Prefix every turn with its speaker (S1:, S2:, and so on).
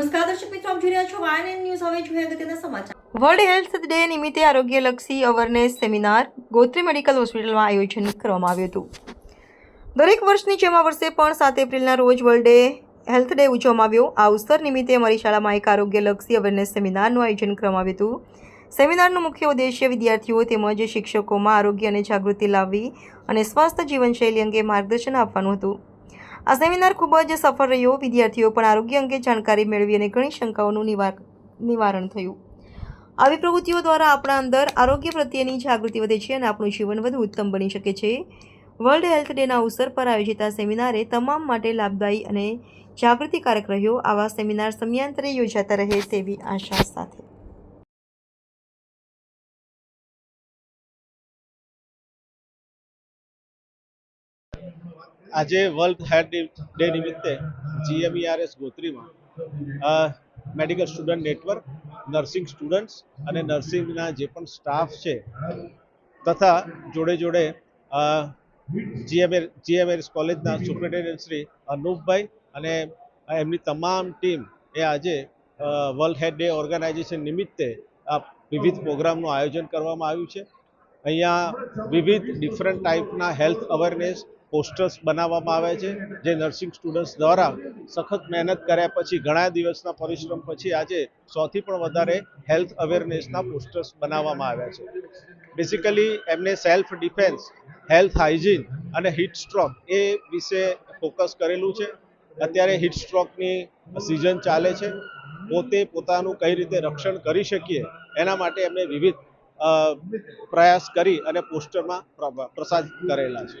S1: આપ જોઈ રહ્યા છો વાયન ન્યૂઝ હવે જોઈએ અગત્યના સમાચાર.
S2: વર્લ્ડ હેલ્થ ડે નિમિત્તે આરોગ્યલક્ષી અવેરનેસ સેમિનાર ગોત્રી મેડિકલ હોસ્પિટલમાં આયોજન કરવામાં આવ્યું હતું. દરેક વર્ષની જેમ આ વર્ષે પણ સાત એપ્રિલના રોજ વર્લ્ડ ડે હેલ્થ ડે ઉજવવામાં આવ્યો. આ અવસર નિમિત્તે અમારી શાળામાં એક આરોગ્યલક્ષી અવેરનેસ સેમિનારનું આયોજન કરવામાં આવ્યું હતું. સેમિનારનો મુખ્ય ઉદ્દેશ્ય વિદ્યાર્થીઓ તેમજ શિક્ષકોમાં આરોગ્ય અને જાગૃતિ લાવવી અને સ્વસ્થ જીવનશૈલી અંગે માર્ગદર્શન આપવાનું હતું. આ સેમિનાર ખૂબ જ સફળ રહ્યો. વિદ્યાર્થીઓ પણ આરોગ્ય અંગે જાણકારી મેળવી અને ઘણી શંકાઓનું નિવાર, નિવારણ થયું. આવી પ્રવૃત્તિઓ દ્વારા આપણા અંદર આરોગ્ય પ્રત્યેની જાગૃતિ વધે છે અને આપણું જીવન વધુ ઉત્તમ બની શકે છે. વર્લ્ડ હેલ્થ ડેના અવસર પર આયોજિત આ સેમિનારે તમામ માટે લાભદાયી અને જાગૃતિકારક રહ્યો. આવા સેમિનાર સમયાંતરે યોજાતા રહે તેવી આશા સાથે.
S3: આજે વર્લ્ડ હેર ડે નિમિત્તે GMERS ગોત્રીમાં medical student network nursing students અને નર્સિંગના જે પણ સ્ટાફ છે, તથા જોડે જોડે જીએમએ જીએમએસ કોલેજના સુપ્રિન્ટેન્ડન્ટ શ્રી અનુપભાઈ અને એમની તમામ ટીમ એ આજે વર્લ્ડ હેડ ડે ઓર્ગેનાઇઝેશન નિમિત્તે આ વિવિધ પ્રોગ્રામનું આયોજન કરવામાં આવ્યું છે. અહીંયા વિવિધ ડિફરન્ટ ટાઈપના હેલ્થ અવેરનેસ પોસ્ટર્સ બનાવવામાં આવે છે, જે નર્સિંગ સ્ટુડન્ટ્સ દ્વારા સખત મહેનત કર્યા પછી, ઘણા દિવસના પરિશ્રમ પછી આજે સૌથી પણ વધારે હેલ્થ અવેરનેસના પોસ્ટર્સ બનાવવામાં આવ્યા છે. બેસિકલી એમને સેલ્ફ ડિફેન્સ હેલ્થ હાઇજીન અને હીટ સ્ટ્રોક એ વિશે ફોકસ કરેલું છે. અત્યારે હીટ સ્ટ્રોકની સિઝન ચાલે છે. પોતે પોતાનું કઈ રીતે રક્ષણ કરી શકીએ, એના માટે એમને વિવિધ પ્રયાસ કરી અને પોસ્ટરમાં પ્રસાદ કરેલા છે.